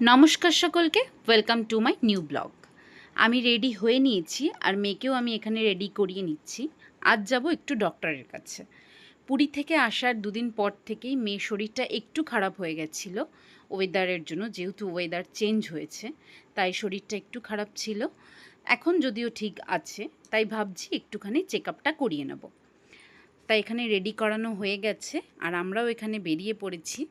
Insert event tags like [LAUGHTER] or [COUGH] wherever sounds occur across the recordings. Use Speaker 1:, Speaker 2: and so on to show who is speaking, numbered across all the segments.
Speaker 1: নমস্কার সকলকে welcome to my new blog আমি রেডি হয়ে নিয়েছি আর মেয়েকেও আমি এখানে রেডি করিয়ে নিচ্ছি। আজ যাব একটু ডক্টরের কাছে। পুরী থেকে আসার দুদিন পর থেকেই মেয়ের শরীরটা একটু খারাপ হয়ে গেছিল। ওয়েদারের জন্য যেহেতু ওয়েদার চেঞ্জ হয়েছে, তাই শরীরটা একটু খারাপ ছিল। এখন যদিও ঠিক আছে, তাই ভাবছি একটুখানি চেক আপটা করিয়ে নেব। তাই এখানে রেডি করানো হয়ে গেছে আর আমরাও এখানে বেরিয়ে পড়েছি।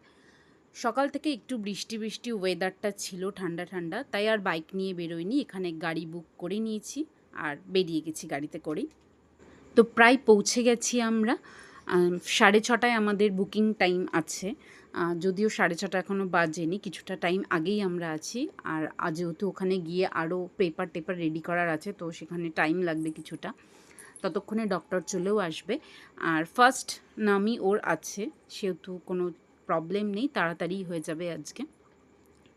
Speaker 1: সকাল থেকে একটু বৃষ্টি বৃষ্টি ওয়েদারটা ছিল ঠান্ডা ঠান্ডা, তাই আর বাইক নিয়ে বেরোয়নি। এখানে গাড়ি বুক করে নিয়েছি আর বেরিয়ে গেছি গাড়িতে করেই। তো প্রায় পৌঁছে গেছি আমরা। সাড়ে ছটায় আমাদের বুকিং টাইম আছে। যদিও সাড়ে ছটা এখনও বাজেনি, কিছুটা টাইম আগেই আমরা আছি। আর যেহেতু ওখানে গিয়ে আরও পেপার টেপার রেডি করার আছে, তো সেখানে টাইম লাগবে কিছুটা। ততক্ষণে ডক্টর চলেও আসবে। আর ফার্স্ট নামই ওর আছে, সেহেতু কোনো প্রবলেম নেই তাড়াতাড়ি হয়ে যাবে আজকে।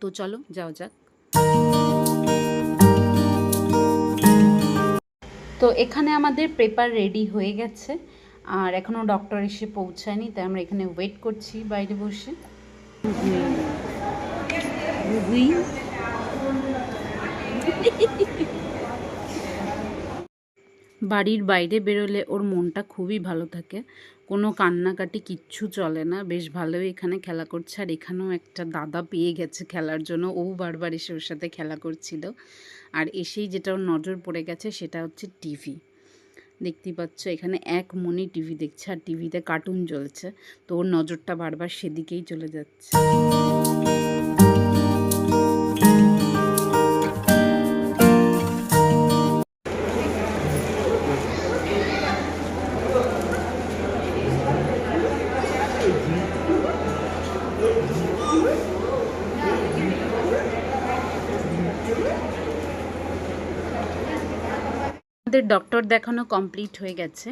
Speaker 1: তো চলো যাও যাক। তো এখানে আমাদের পেপার রেডি হয়ে গেছে আর এখনও ডক্টর এসে পৌঁছায়নি তাই আমরা এখানে ওয়েট করছি বাইরে বসে। [LAUGHS] [LAUGHS] বাড়ির বাইরে বেরোলে ওর মনটা খুবই ভালো থাকে। কোনো কান্নাকাটি কিচ্ছু চলে না। বেশ ভালোই এখানে খেলা করছে। আর এখানেও একটা দাদা পেয়ে গেছে খেলার জন্য। ও বারবার এসে ওর সাথে খেলা করছিল। আর এসেই যেটা ওর নজর পড়ে গেছে সেটা হচ্ছে টিভি। দেখতেই পাচ্ছ, এখানে এক মনে টিভি দেখছে। আর টিভিতে কার্টুন চলছে তো ওর নজরটা বারবার সেদিকেই চলে যাচ্ছে। আমাদের ডক্টর দেখানো কমপ্লিট হয়ে গেছে।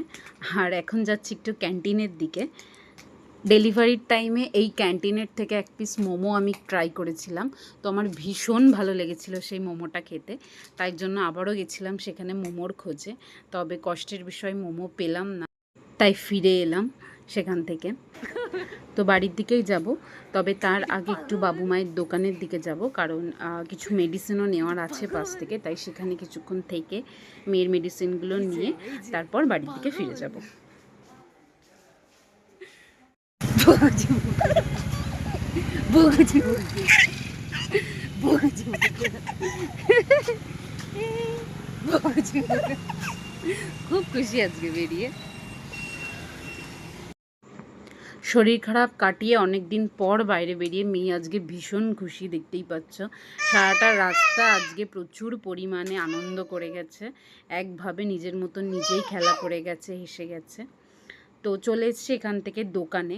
Speaker 1: আর এখন যাচ্ছি একটু ক্যান্টিনের দিকে। ডেলিভারির টাইমে এই ক্যান্টিনের থেকে এক পিস মোমো আমি ট্রাই করেছিলাম। তো আমার ভীষণ ভালো লেগেছিল সেই মোমোটা খেতে। তাই জন্য আবারও গেছিলাম সেখানে মোমোর খোঁজে। তবে কষ্টের বিষয় মোমো পেলাম না। তাই ফিরে এলাম। সেখান থেকে। তো বাড়ির দিকেই যাব। তবে তার আগে একটু বাবু মায়ের দোকানের দিকে যাব। কারণ কিছু মেডিসিনও নেওয়ার আছে পাশ থেকে। তাই সেখানে কিছুক্ষণ থেকে মেয়ের মেডিসিনগুলো নিয়ে তারপর বাড়ির দিকে ফিরে যাব। খুব খুশি আজকে বেরিয়ে। শরীর খারাপ কাটিয়ে অনেক দিন পর বাইরে বেরিয়ে মেয়ে আজকে ভীষণ খুশি দেখতেই পাচ্ছ। সারাটা রাস্তা আজকে প্রচুর পরিমাণে আনন্দ করে গেছে। একভাবে নিজের মতো নিজেই খেলা করে গেছে, হেসে গেছে। তো চলে এসছে এখান থেকে দোকানে।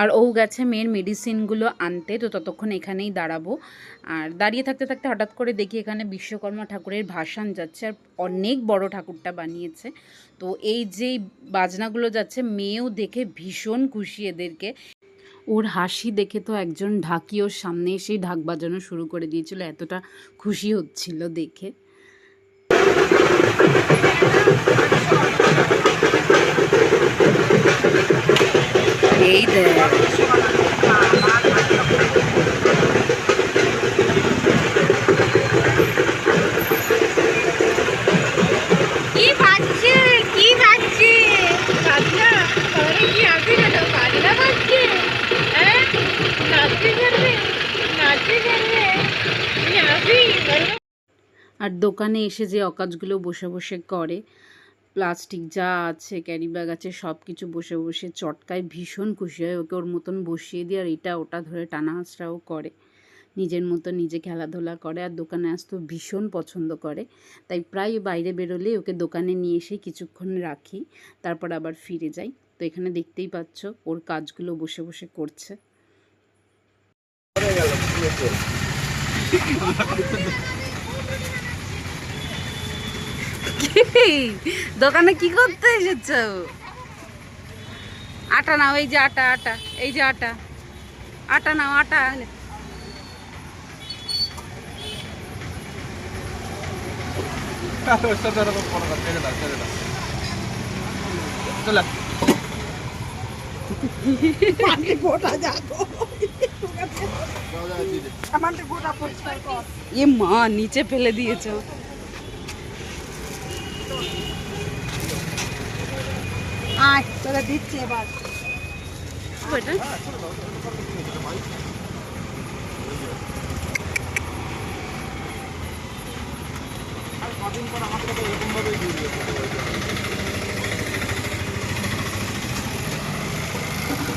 Speaker 1: আর ও গেছে মেয়ের মেডিসিনগুলো আনতে, তো ততক্ষণ এখানেই দাঁড়াবো। আর দাঁড়িয়ে থাকতে থাকতে হঠাৎ করে দেখি এখানে বিশ্বকর্মা ঠাকুরের ভাসান যাচ্ছে আর অনেক বড় ঠাকুরটা বানিয়েছে। তো এই যে বাজনাগুলো যাচ্ছে, মেয়েও দেখে ভীষণ খুশি এদেরকে। ওর হাসি দেখে তো একজন ঢাকি ওর সামনে এসেই ঢাক বাজানো শুরু করে দিয়েছিল, এতটা খুশি হচ্ছিল দেখে। এই দেখ আর দোকানে এসে যে অকাজগুলো বসে বসে করে, প্লাস্টিক যা আছে, ক্যারি ব্যাগ আছে সব কিছু বসে বসে চটকায়, ভীষণ খুশি হয়। ওকে ওর মতন বসিয়ে দিয়ে আর এটা ওটা ধরে টানা হাঁচড়াও করে। নিজের মতো নিজে খেলাধুলা করে আর দোকানে আসতেও ভীষণ পছন্দ করে। তাই প্রায় বাইরে বেরোলে ওকে দোকানে নিয়ে এসে কিছুক্ষণ রাখি, তারপর আবার ফিরে যাই। তো এখানে দেখতেই পাচ্ছ ওর কাজগুলো বসে বসে করছে। দোকানে কি করতে এসেছ? আটা নাও, এই যে আটা আটা, এই যে আটা। আটা নাও, আটা
Speaker 2: পানি যাব
Speaker 3: গোটা
Speaker 1: এ মা নিচে ফেলে দিয়েছ।
Speaker 3: আয় তোরা দিচ্ছে এবার।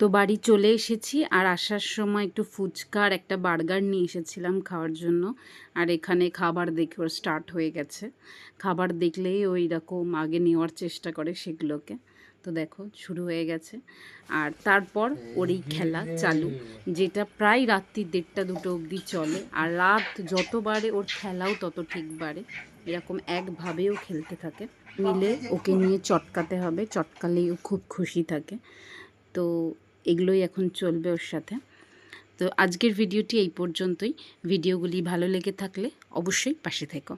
Speaker 1: তো বাড়ি চলে এসেছি আর আসার সময় একটু ফুচকার একটা বার্গার নিয়ে এসেছিলাম খাওয়ার জন্য। আর এখানে খাবার দেখে ওর স্টার্ট হয়ে গেছে। খাবার দেখলেই ওই রকম আগে নেওয়ার চেষ্টা করে সেগুলোকে। তো দেখো, শুরু হয়ে গেছে। আর তারপর ওর এই খেলা চালু, যেটা প্রায় রাত্রি দেড়টা দুটো অবধি চলে। আর রাত যত বাড়ে ওর খেলাও তত ঠিক বাড়ে। এরকম একভাবেও খেলতে থাকে। মিলে ওকে নিয়ে চটকাতে হবে। চটকালেই ও খুব খুশি থাকে। তো এগুলোই এখন চলবে ওর সাথে। তো আজকের ভিডিওটি এই পর্যন্তই। ভিডিওগুলি ভালো লেগে থাকলে অবশ্যই পাশে থেকো।